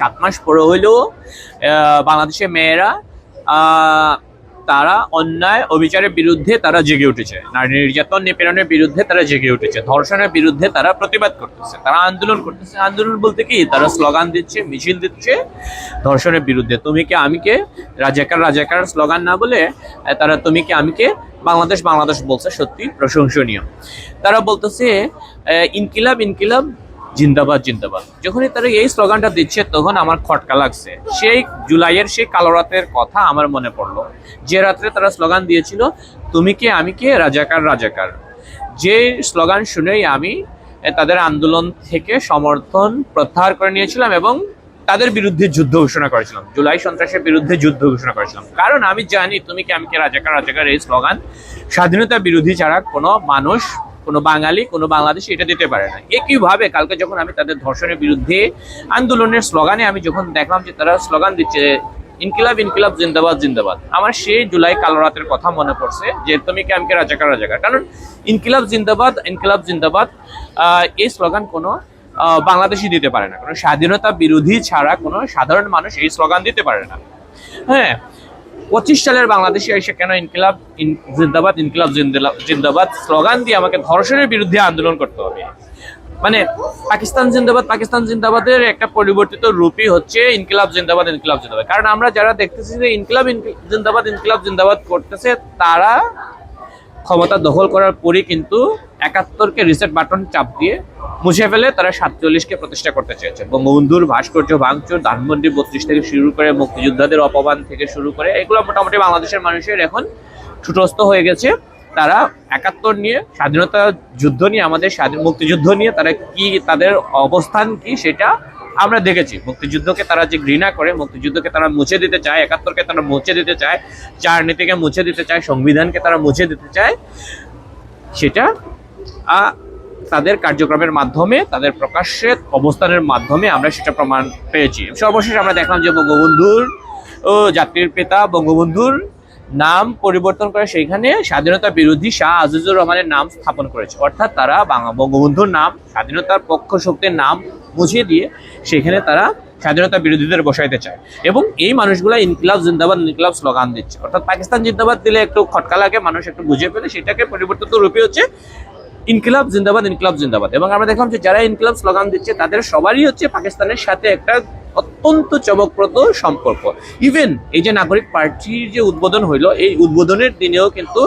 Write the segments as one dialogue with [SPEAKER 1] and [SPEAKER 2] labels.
[SPEAKER 1] সাত মাস পরে হইলেও বাংলাদেশের মেয়েরা তারা অন্যায় অবিচারের বিরুদ্ধে তারা জেগে উঠেছে। নারী নির্যাতন নিপীড়নের বিরুদ্ধে তারা জেগে উঠেছে। ধর্ষণের বিরুদ্ধে তারা প্রতিবাদ করতেছে। তারা আন্দোলন করতেছে। আন্দোলন বলতে কি? তারা স্লোগান দিচ্ছে, মিছিল দিচ্ছে ধর্ষণের বিরুদ্ধে। তুমি কে আমি কে? রাজাকার রাজাকার স্লোগান না বলে তারা তুমি কে আমি কে? বাংলাদেশ বাংলাদেশ বলছে। সত্যি প্রশংসনীয়। তারা বলতেছে ইনকিলাব ইনকিলাব জিন্দাবাদ জিন্দাবাদ। যখনই তারা এই স্লোগানটা দিচ্ছে, তখন আমার খটকা লাগছে। সেই জুলাইয়ের সেই কালো রাতের কথা আমার মনে পড়ল। যে রাত্রে তারা স্লোগান দিয়েছিল, তুমি কে, আমি কে? রাজাকার রাজাকার। যে স্লোগান শুনেই আমি তাদের আন্দোলন থেকে সমর্থন প্রত্যাহার করে নিয়েছিলাম এবং তাদের বিরুদ্ধে যুদ্ধ ঘোষণা করেছিলাম। জুলাই সন্ত্রাসের বিরুদ্ধে যুদ্ধ ঘোষণা করেছিলাম। কারণ আমি জানি তুমি কি, আমি কে, রাজাকার রাজাকার এই স্লোগান স্বাধীনতা বিরোধী ছাড়া কোনো মানুষ কোনো বাঙালি, কোনো বাংলাদেশি এটা দিতে পারে না। একইভাবে কালকে যখন আমি তাদের ধর্ষণের বিরুদ্ধে আন্দোলনের স্লোগানে আমি যখন দেখলাম যে তারা স্লোগান দিচ্ছে, ইনকিলাব ইনকিলাব, জিন্দাবাদ জিন্দাবাদ, আমার সেই জুলাই কালো রাতের কথা মনে পড়ছে যে তুমি কি রাজাকার রাজাকার। কারণ ইনকিলাব, জিন্দাবাদ ইনকিলাব, জিন্দাবাদ এই স্লোগান কোনো বাংলাদেশি দিতে পারে না। কোনো স্বাধীনতা বিরোধী ছাড়া কোনো সাধারণ মানুষ এই স্লোগান দিতে পারে না। হ্যাঁ পঁচিশ সালের বাংলাদেশে এসে কেন ইনকিলাব জিন্দাবাদ ইনকিলাব জিন্দাবাদ স্লোগান দিয়ে আমাকে ধর্ষণের বিরুদ্ধে আন্দোলন করতে হবে? মানে পাকিস্তান জিন্দাবাদ, পাকিস্তান জিন্দাবাদের একটা পরিবর্তিত রূপই হচ্ছে ইনকিলাব, জিন্দাবাদ ইনকিলাব, জিন্দাবাদ। কারণ আমরা যারা দেখতেছি যে ইনকিলাব ইনকি- জিন্দাবাদ, ইনকিলাব, জিন্দাবাদ করতেছে, তারা ক্ষমতা দখল করার পরই কিন্তু একাত্তরকে রিসেট বাটন চাপ দিয়ে মুছে ফেলে তারা সাতচল্লিশকে প্রতিষ্ঠা করতে চেয়েছে। বঙ্গবন্ধুর ভাস্কর্য ভাঙচুর, ধানমন্ডি বত্রিশ থেকে শুরু করে মুক্তিযোদ্ধাদের অপমান থেকে শুরু করে এগুলো মোটামুটি বাংলাদেশের মানুষের এখন ছুটস্থ হয়ে গেছে। তারা একাত্তর নিয়ে স্বাধীনতা যুদ্ধ নিয়ে, আমাদের স্বাধীন মুক্তিযুদ্ধ নিয়ে তারা কি, তাদের অবস্থান কি সেটা আমরা দেখেছি, মুক্তিযুদ্ধকে তারা যে ঘৃণা করে, মুক্তিযুদ্ধকে তারা মুছে দিতে চায়, একাত্তরকে তারা মুছে দিতে চায় চার নীতিকে মুছে দিতে চায়, সংবিধানকে তারা মুছে দিতে চায়, সেটা তাদের কার্যক্রমের মাধ্যমে, তাদের প্রকাশ্যে অবস্থানের মাধ্যমে আমরা সেটা প্রমাণ পেয়েছি। সর্বশেষ আমরা দেখলাম যে বঙ্গবন্ধুর, ও, জাতির পিতা বঙ্গবন্ধুর নাম পরিবর্তন করে সেইখানে স্বাধীনতা বিরোধী শাহ আজিজুর রহমানের নাম স্থাপন করেছে। অর্থাৎ তারা বাংলা বঙ্গবন্ধুর নাম, স্বাধীনতার পক্ষ শক্তির নাম মুছিয়ে দিয়ে সেখানে তারা স্বাধীনতা বিরোধীদের বসাইতে চায়। এবং এই মানুষগুলো ইনকিলাব জিন্দাবাদ, ইনকিলাব স্লোগান দিচ্ছে। অর্থাৎ পাকিস্তান জিন্দাবাদ দিলে একটু খটকা লাগে, মানুষ একটু বুঝে পেলে সেটাকে পরিবর্তিত রূপে হচ্ছে ইনকিলাব জিন্দাবাদ ইনকিলাব জিন্দাবাদ। এবং আমরা দেখলাম যে যারা ইনকিলাব স্লোগান দিচ্ছে, তাদের সবারই হচ্ছে পাকিস্তানের সাথে একটা অত্যন্ত চমকপ্রদ সম্পর্ক। ইভেন এই যে নাগরিক পার্টির যে উদ্বোধন হইল, এই উদ্বোধনের দিনেও কিন্তু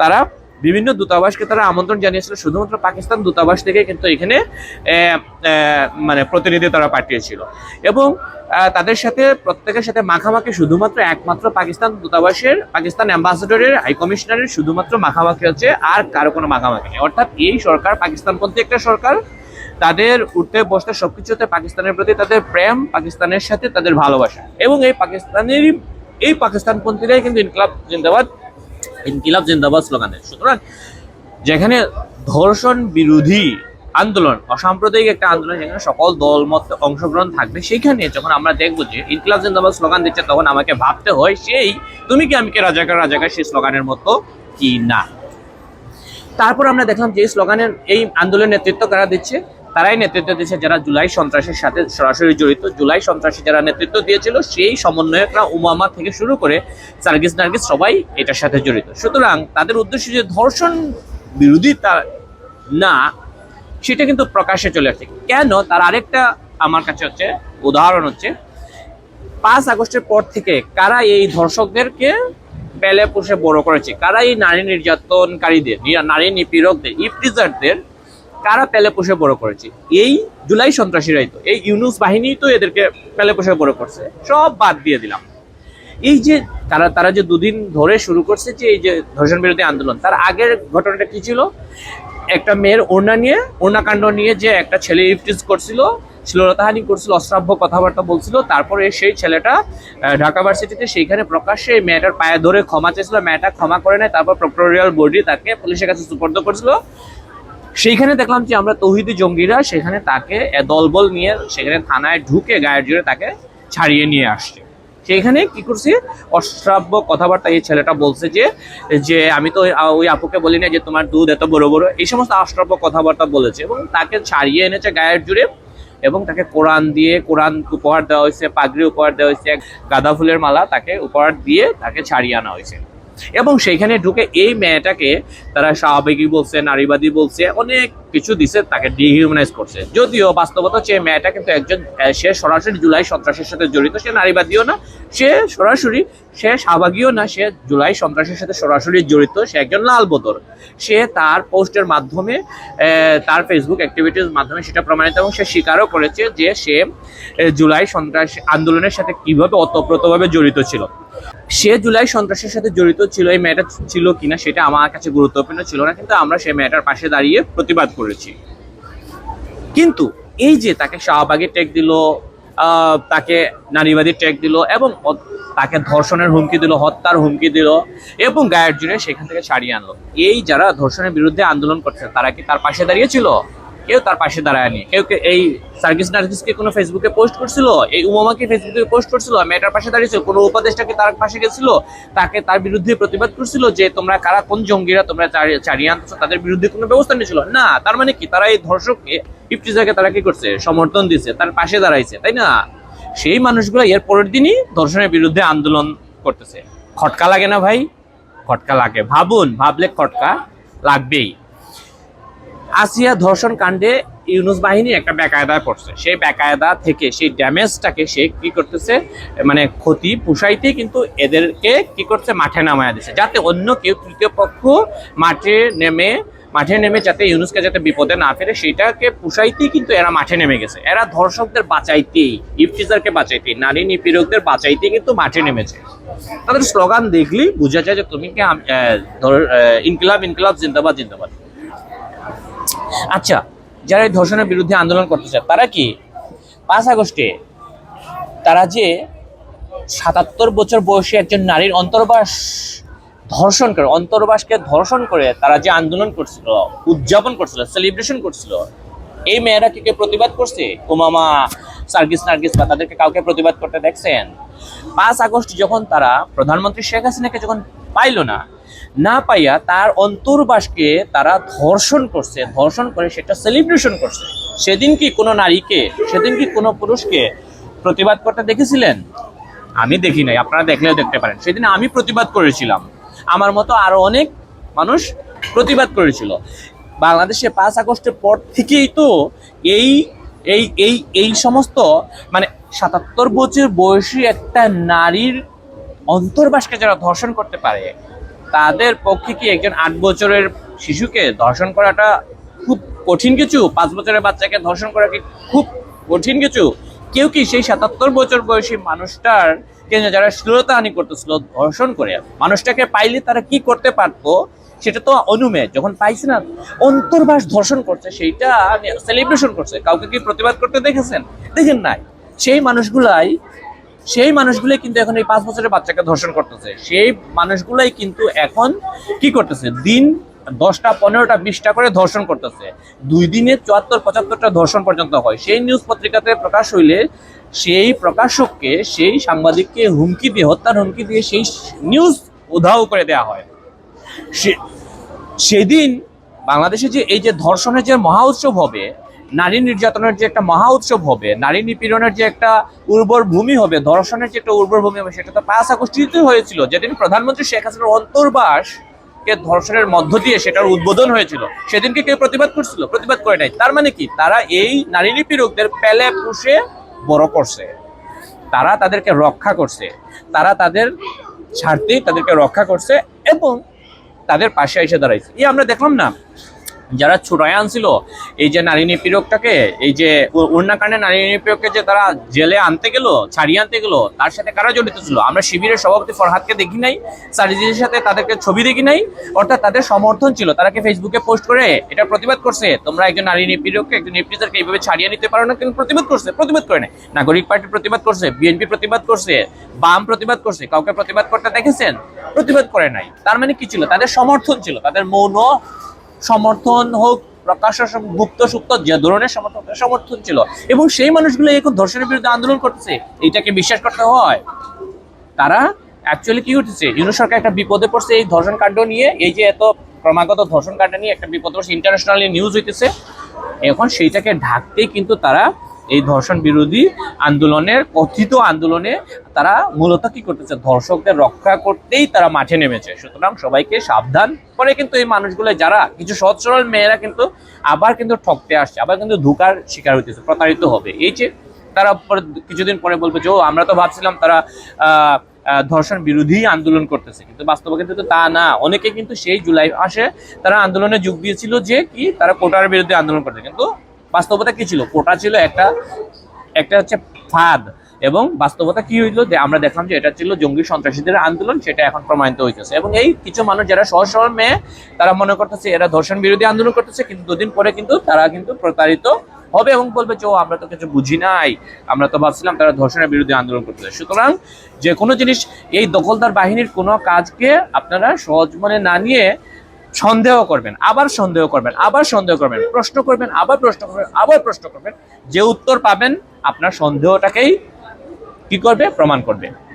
[SPEAKER 1] তারা বিভিন্ন দূতাবাসকে তারা আমন্ত্রণ জানিয়েছিল, শুধুমাত্র পাকিস্তান দূতাবাস থেকে কিন্তু এখানে মানে প্রতিনিধি তারা পাঠিয়েছিল। এবং তাদের সাথে, প্রত্যেকের সাথে মাখামাখি শুধুমাত্র একমাত্র পাকিস্তান দূতাবাসের, পাকিস্তান অ্যাম্বাসেডরের, হাই কমিশনারের শুধুমাত্র মাখামাখি হচ্ছে আর কারও কোনো মাখামাখি নেই। অর্থাৎ এই সরকার পাকিস্তানপন্থী একটা সরকার। তাদের উঠতে বসতে সবকিছুতে পাকিস্তানের প্রতি তাদের প্রেম, পাকিস্তানের সাথে তাদের ভালোবাসা। এবং এই পাকিস্তানেরই, এই পাকিস্তানপন্থীরাই কিন্তু ইনকলাব জিন্দাবাদ ইনকিলাব জিন্দাবাদ স্লোগান দেয় সুতরাং যেখানে ধর্ষণ বিরোধী আন্দোলন, অসাম্প্রদায়িক একটা আন্দোলন যেখানে সকল দল, মত অংশগ্রহণ থাকবে, সেখানে যখন আমরা দেখব যে ইনকিলাব জিন্দাবাদ স্লোগান দিচ্ছে, তখন আমাকে ভাবতে হয়, সেই তুমি কি আমি কে রাজাকার রাজাকার সেই স্লোগানের মতো কি না? তারপর আমরা দেখলাম যে স্লোগানের, এই আন্দোলনের নেতৃত্ব কারা দিচ্ছে? তারাই নেতৃত্ব দিয়েছে যারা জুলাই সন্ত্রাসের সাথে সরাসরি জড়িত। জুলাই সন্ত্রাসী যারা নেতৃত্ব দিয়েছিল, সেই সমন্বয়করা উমামা থেকে শুরু করে সার্গিস নার্গিস সবাই এটার সাথে জড়িত। সুতরাং তাদের উদ্দেশ্য যে ধর্ষণ বিরোধী না, সেটা কিন্তু প্রকাশ্যে চলে আসছে। কেন? তার আরেকটা আমার কাছে হচ্ছে, উদাহরণ হচ্ছে, পাঁচ আগস্টের পর থেকে কারা এই ধর্ষকদেরকে পেলে পুষে বড় করেছে? কারা এই নারী নির্যাতনকারীদের, নারী নিপীড়কদের ইফটিজারদের কারা পেলে পোষে বড় করেছে? এই জুলাই সন্ত্রাসীরাই তো। এই ইউনুস বাহিনী তো এদেরকে পেলে পোষে বড় করছে। সব বাদ দিয়ে দিলাম। এই যে তারা তারা যে দুদিন ধরে শুরু করছে যে এই যে ধর্ষণ বিরোধী আন্দোলন, তার আগের ঘটনাটা কি ছিল? একটা মেয়ের ওড়না নিয়ে ওড়নাকাণ্ড নিয়ে যে একটা ছেলে ইফটিজ করছিল, শ্লীলতাহানি করছিল, অশ্রাব্য কথাবার্তা বলছিল, তারপরে সেই ছেলেটা ঢাকা ভার্সিটিতে সেইখানে প্রকাশ্যে মেয়েটার পায়ে ধরে ক্ষমা চেয়েছিল। মেয়েটা ক্ষমা করে নেয়, তারপর প্রক্টোরিয়াল বডি তাকে পুলিশের কাছে সুপর্দ করেছিল। সেইখানে দেখলাম যে আমরা তৌহিদি জঙ্গিরা সেখানে তাকে দলবল নিয়ে সেখানে থানায় ঢুকে গায়ের জোরে তাকে ছাড়িয়ে নিয়ে আসছে। সেইখানে কি করছি? অশ্রাব্য কথাবার্তা এই ছেলেটা বলছে যে যে আমি তো ওই- আপুকে বলি না যে তোমার দুধ এত বড় বড়। এই সমস্ত অশ্রাব্য কথাবার্তা বলেছে এবং তাকে ছাড়িয়ে এনেছে গায়ের জুড়ে এবং তাকে কোরআন দিয়ে, কোরআন উপহার দেওয়া হয়েছে, পাগড়ি উপহার দেওয়া হয়েছে, গাঁদা ফুলের মালা তাকে উপহার দিয়ে তাকে ছাড়িয়ে আনা হয়েছে। এবং সেইখানে ঢুকে এই মেয়েটাকে তারা স্বাভাবিকই বলছে, নারীবাদী বলছে, অনেক কিছু দিছে, তাকে ডিহিউম্যানাইজ করছে। যদিও বাস্তবতা এই মেয়েটা কিন্তু একজন সে সরাসরি জুলাই সন্ত্রাসের সাথে জড়িত, সে নারীবাদীও না, সে সরাসরি, সে শাহবাগীও না, সে জুলাই সন্ত্রাসের সাথে সরাসরি জড়িত, সে একজন লাল বদর সে তার পোস্টের মাধ্যমে তার ফেসবুক অ্যাক্টিভিটির মাধ্যমে সেটা প্রমাণিত এবং সে স্বীকারও করেছে যে সে জুলাই সন্ত্রাস আন্দোলনের সাথে কীভাবে অতপ্রতভাবে জড়িত ছিল। সে জুলাই সন্ত্রাসের সাথে জড়িত ছিল, এই মেয়েটা ছিল কিনা সেটা আমার কাছে গুরুত্বপূর্ণ ছিল না, কিন্তু আমরা সেই মেয়েটার পাশে দাঁড়িয়ে প্রতিবাদ করেছি। কিন্তু এই যে তাকে শাহবাগের ট্যাগ দিল তাকে নারীবাদী ট্যাগ দিল এবং তাকে ধর্ষণের হুমকি দিল, হত্যার হুমকি দিল এবং গায়ের জুড়ে সেখান থেকে ছাড়িয়ে আনলো। এই যারা ধর্ষণের বিরুদ্ধে আন্দোলন করছে, তারা কি তার পাশে দাঁড়িয়েছিল কেউ তার পাশে দাঁড়ায়নি। কেউ এই সার্কিস নার্গিসকে কোনো ফেসবুকে পোস্ট করছিল? এই উমামাকে ফেসবুকে পোস্ট করছিল? মেয়েটার পাশে দাঁড়িয়েছিল? কোনো উপদেষ্টাকে তার পাশে গেছিল? তাকে তার বিরুদ্ধে প্রতিবাদ করছিল যে, তোমরা কারা? কোন জঙ্গিরা তোমরা চারিয়ে আনতেছো? তাদের বিরুদ্ধে কোনো ব্যবস্থা নিয়েছিল? না, তার মানে কি? তারা এই ধর্ষককে ইফটিজাকে তারা কি করছে? সমর্থন দিছে, তার পাশে দাঁড়াইছে, তাই না? সেই মানুষগুলো এর পরের দিনই ধর্ষণের বিরুদ্ধে আন্দোলন করতেছে। খটকা লাগে না ভাই? খটকা লাগে। ভাবুন, ভাবলে খটকা লাগবেই। আসিয়া ধর্ষণ কাণ্ডে ইউনুস বাহিনী একটা বেকায়দায় পড়ছে। সেই বেকায়দা থেকে, সেই ড্যামেজটাকে সে কি করতেছে মানে ক্ষতি পুষাইতে কিন্তু এদেরকে কি করছে, মাঠে নামায় দিছে। যাতে অন্য কেউ তৃতীয় পক্ষ মাঠে নেমে মাঠে নেমে যাতে ইউনুসকে যাতে বিপদে না ফেরে সেটাকে পুষাইতেই কিন্তু এরা মাঠে নেমে গেছে। এরা ধর্ষকদের বাঁচাইতেই ইফটিজারকে বাঁচাইতেই, নারী নিপীড়কদের বাঁচাইতেই কিন্তু মাঠে নেমেছে। তাদের স্লোগান দেখলেই বোঝা যায় যে তুমি কি ইনকিলাব ইনকিলাব, জিন্দাবাদ জিন্দাবাদ। আচ্ছা যারা এই ধর্ষণের বিরুদ্ধে আন্দোলন করতে চায়, তারা কি পাঁচ আগস্টে তারা যে সাতাত্তর বছর বয়সী একজন নারীর অন্তর্বাস ধর্ষণ করে, অন্তর্বাসকে ধর্ষণ করে তারা যে আন্দোলন করছিল, উদযাপন করছিল সেলিব্রেশন করছিল, এই মেয়েরা কি প্রতিবাদ করছে? কুমামা সার্গিস নার্গিস বা তাদেরকে কাউকে প্রতিবাদ করতে দেখছেন? পাঁচ আগস্ট যখন তারা প্রধানমন্ত্রী শেখ হাসিনাকে যখন পাইলো না না পাইয়া তার অন্তর্বাসকে তারা ধর্ষণ করছে। ধর্ষণ করে সেটা সেলিব্রেশন করছে। সেদিন কি কোনো নারীকে, সেদিন কি কোনো পুরুষকে প্রতিবাদ করতে দেখেছিলেন? আমি দেখি নাই, আপনারা দেখলেও দেখতে পারেন। সেদিন আমি প্রতিবাদ করেছিলাম। আমার মতো আরও অনেক মানুষ প্রতিবাদ করেছিল। বাংলাদেশে পাঁচ আগস্টের পর থেকেই তো এই এই এই এই সমস্ত মানে সাতাত্তর বছর বয়সী একটা নারীর অন্তর্বাসকে যারা ধর্ষণ করতে পারে তাদের পক্ষে কি একজন আট বছরের শিশুকে ধর্ষণ করাটা খুব কঠিন কিছু? পাঁচ বছরের বাচ্চাকে ধর্ষণ করা কি খুব কঠিন কিছু? কেউ কি সেই সাতাত্তর বছর বয়সী মানুষটার যারা শ্লীলতাহানি করতেছিল, ধর্ষণ করে, মানুষটাকে পাইলে তারা কি করতে পারতো? সেটা তো অনুমেয় যখন পাইছে না, অন্তর্বাস ধর্ষণ করছে, সেইটা সেলিব্রেশন করছে। কাউকে কি প্রতিবাদ করতে দেখেছেন? দেখেন নাই। সেই মানুষগুলাই সেই মানুষগুলোই কিন্তু এখন এই পাঁচ বছরের বাচ্চাকে ধর্ষণ করতেছে। সেই মানুষগুলোই কিন্তু এখন কি করতেছে? দিন দশটা, পনেরোটা, বিশটা করে ধর্ষণ করতেছে। দুই দিনে চুয়াত্তর, পঁচাত্তরটা ধর্ষণ পর্যন্ত হয়। সেই নিউজ পত্রিকাতে প্রকাশ হইলে সেই প্রকাশককে, সেই সাংবাদিককে হুমকি দিয়ে, হত্যার হুমকি দিয়ে সেই নিউজ উধাও করে দেওয়া হয়। সেদিন বাংলাদেশে যে এই যে ধর্ষণের যে মহা উৎসব হবে নারী নির্যাতনের যে একটা মহা উৎসব হবে, নারী নিপীড়নের যে একটা উর্বর ভূমি হবে, ধর্ষণের যে একটা উর্বর ভূমি হবে, সেটা তো পাঁচ আগস্টই হয়েছিল। যেদিন প্রধানমন্ত্রী শেখ হাসিনার অন্তর্বাস কে ধর্ষণের মধ্য দিয়ে সেটার উদ্বোধন হয়েছিল, সেদিনকে কেউ প্রতিবাদ করছিল? প্রতিবাদ করে নাই। তার মানে কি? তারা এই নারী নিপীড়কদের পেলে পুষে বড় করছে। তারা তাদেরকে রক্ষা করছে। তারা তাদের স্বার্থেই তাদেরকে রক্ষা করছে এবং তাদের পাশে এসে দাঁড়াইছে। এই আমরা দেখলাম না যারা ছুটায় আনছিল এই যে নারী নিপীড়কটাকে, এই যে উন্নাকাণ্ডে নারী নিপীড়ককে যে তারা জেলে আনতে গেল, ছাড়িয়ে আনতে গেল, তার সাথে কারা জড়িত ছিল? আমরা শিবিরের সভাপতি ফরহাদকে দেখি নাই সারিজির সাথে তাদেরকে ছবি দেখি নাই, অর্থাৎ তাদের সমর্থন ছিল। তারা কি ফেসবুকে পোস্ট করে এটা প্রতিবাদ করছে? তোমরা একজন নারী নিপীড়ককে, একজন নিপীড়িতাকে এইভাবে ছাড়িয়ে নিতে পারো না, কিন্তু প্রতিবাদ করছে, প্রতিবাদ করে নাই। নাগরিক পার্টি প্রতিবাদ করছে, বিএনপি প্রতিবাদ করছে, বাম প্রতিবাদ করছে, কাউকে প্রতিবাদ করতে দেখেছেন? প্রতিবাদ করে নাই। তার মানে কি ছিল? তাদের সমর্থন ছিল, তাদের মৌন সমর্থন হোক প্রকাশ্য গুপ্ত সুপ্ত যে ধরনের সমর্থন সমর্থন ছিল। এবং সেই মানুষগুলো এখন ধর্ষণের বিরুদ্ধে আন্দোলন করতেছে। এইটাকে বিশ্বাস করতে হয়। তারা অ্যাকচুয়ালি কি উঠেছে ইউনো সরকার একটা বিপদে পড়ছে এই ধর্ষণ কাণ্ড নিয়ে। এই যে এত ক্রমাগত ধর্ষণ কাণ্ড নিয়ে একটা বিপদে পড়ছে। ইন্টারন্যাশনালি নিউজ হইতেছে। এখন সেইটাকে ঢাকতেই কিন্তু তারা এই ধর্ষণ বিরোধী আন্দোলনের, কথিত আন্দোলনে তারা মূলত কি করতেছে? ধর্ষকদের রক্ষা করতেই তারা মাঠে নেমেছে। সুতরাং সবাইকে সাবধান করে কিন্তু এই মানুষগুলো, যারা কিছু সরল মেয়েরা কিন্তু আবার কিন্তু ঠকতে আসছে, আবার কিন্তু ধোকার শিকার হইতেছে, প্রতারিত হবে। এই যে তারা পরে কিছুদিন পরে বলবে যে, ও, আমরা তো ভাবছিলাম তারা ধর্ষণ বিরোধী আন্দোলন করতেছে। কিন্তু বাস্তবে কিন্তু তা না। অনেকে কিন্তু সেই জুলাই মাসে তারা আন্দোলনে যোগ দিয়েছিল যে কি, তারা কোটার বিরুদ্ধে আন্দোলন করতে কিন্তু বাস্তবতা কি ছিল? কোটা ছিল একটা একটা হচ্ছে ফাঁদ। এবং বাস্তবতা কি হইল যে আমরা দেখলাম যে এটা ছিল জঙ্গি সন্ত্রাসীদের আন্দোলন, সেটা এখন প্রমাণিত হইতেছে। এবং এই কিছু মানুষ যারা সহজ সরল মেয়ে, তারা মনে করতেছে এরা ধর্ষণ বিরোধী আন্দোলন করতেছে, কিন্তু দুদিন পরে কিন্তু তারা কিন্তু প্রতারিত হবে এবং বলবে যে, ও, আমরা তো কিছু বুঝি নাই। আমরা তো ভাবছিলাম তারা ধর্ষণের বিরুদ্ধে আন্দোলন করতেছে। সুতরাং যে কোনো জিনিস এই দখলদার বাহিনীর কোনো কাজকে আপনারা সহজ মনে না নিয়ে সন্দেহ করবেন, আবার সন্দেহ করবেন, আবার সন্দেহ করবেন, প্রশ্ন করবেন, আবার প্রশ্ন করবেন, আবার প্রশ্ন করবেন, যে উত্তর পাবেন আপনার সন্দেহটাকেই কি করবে? প্রমাণ করবে।